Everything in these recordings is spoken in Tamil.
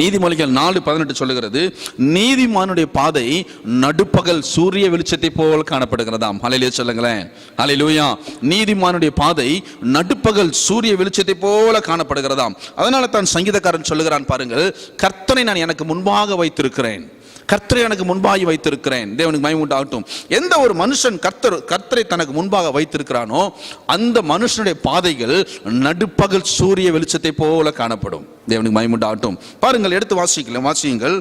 நீதிமொழிகள் நாலு பதினெட்டு சொல்லுகிறது நீதிமானுடைய பாதை நடுப்பகல் சூரிய வெளிச்சத்தை போல் காணப்படுகிறதாம். அலையிலே சொல்லுங்களேன். அலையிலூயா நீதிமானுடைய பாதை நடுப்பகல் சூரிய வெளிச்சத்தை போல காணப்படுகிறதாம். அதனால தான் சங்கீதக்காரன் சொல்லுகிறான் பாருங்கள் கர்த்தனை நான் எனக்கு முன்பாக வைத்திருக்கிறேன். கர்த்தரை எனக்கு முன்பாகி வைத்திருக்கிறேன். தேவனுக்கு மயமுண்டாகட்டும் எந்த ஒரு மனுஷன் கர்த்தர் கர்த்தரை தனக்கு முன்பாக வைத்திருக்கிறானோ அந்த மனுஷனுடைய பாதைகள் நடுப்பகல் சூரிய வெளிச்சத்தை போல காணப்படும். தேவனுக்கு மயமுண்டாகட்டும் பாருங்கள் எடுத்து வாசிக்கல வாசியுங்கள்.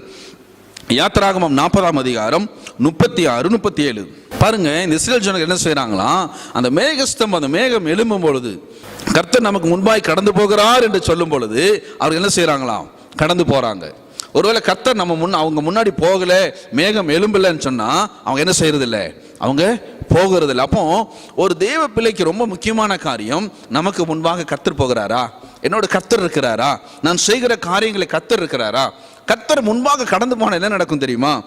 யாத்திராகமம் நாற்பதாம் அதிகாரம் முப்பத்தி ஆறு முப்பத்தி ஏழு பாருங்க இந்த இஸ்ரேல் ஜனங்கள் என்ன செய்றாங்களாம் அந்த மேகஸ்தம் அந்த மேகம் எழும்பும் பொழுது கர்த்தர் நமக்கு முன்பாய் கடந்து போகிறார் என்று சொல்லும் பொழுது அவர் என்ன செய்கிறாங்களாம் கடந்து போறாங்க. ஒருவேளை கர்த்தர் நம்ம முன் அவங்க முன்னாடி போகலை மேகம் எலும்பலைன்னு சொன்னால் அவங்க என்ன செய்யறது அவங்க போகிறதில்ல. அப்போ ஒரு தேவ பிள்ளைக்கு ரொம்ப முக்கியமான காரியம் நமக்கு முன்பாக கத்தர் போகிறாரா? என்னோட கத்தர் இருக்கிறாரா? நான் செய்கிற காரியங்களை கத்தர் இருக்கிறாரா? கத்தர் முன்பாக கடந்து போன என்ன நடக்கும் தெரியுமா?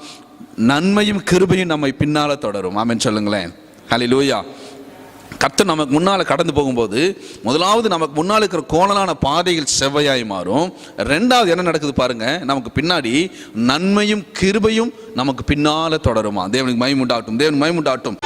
நன்மையும் கிருபையும் நம்மை பின்னால தொடரும். ஆமென் சொல்லுங்களேன். ஹலி லூயா கத்து நமக்கு முன்னால் கடந்து போகும்போது முதலாவது நமக்கு முன்னால் இருக்கிற கோணலான பாதைகள் செவ்வையாய் மாறும். ரெண்டாவது என்ன நடக்குது பாருங்க நமக்கு பின்னாடி நன்மையும் கிருபையும் நமக்கு பின்னால் தொடருமா? தேவனுக்கு மயமுண்டாட்டும் தேவனுக்கு மயமுண்டாட்டும்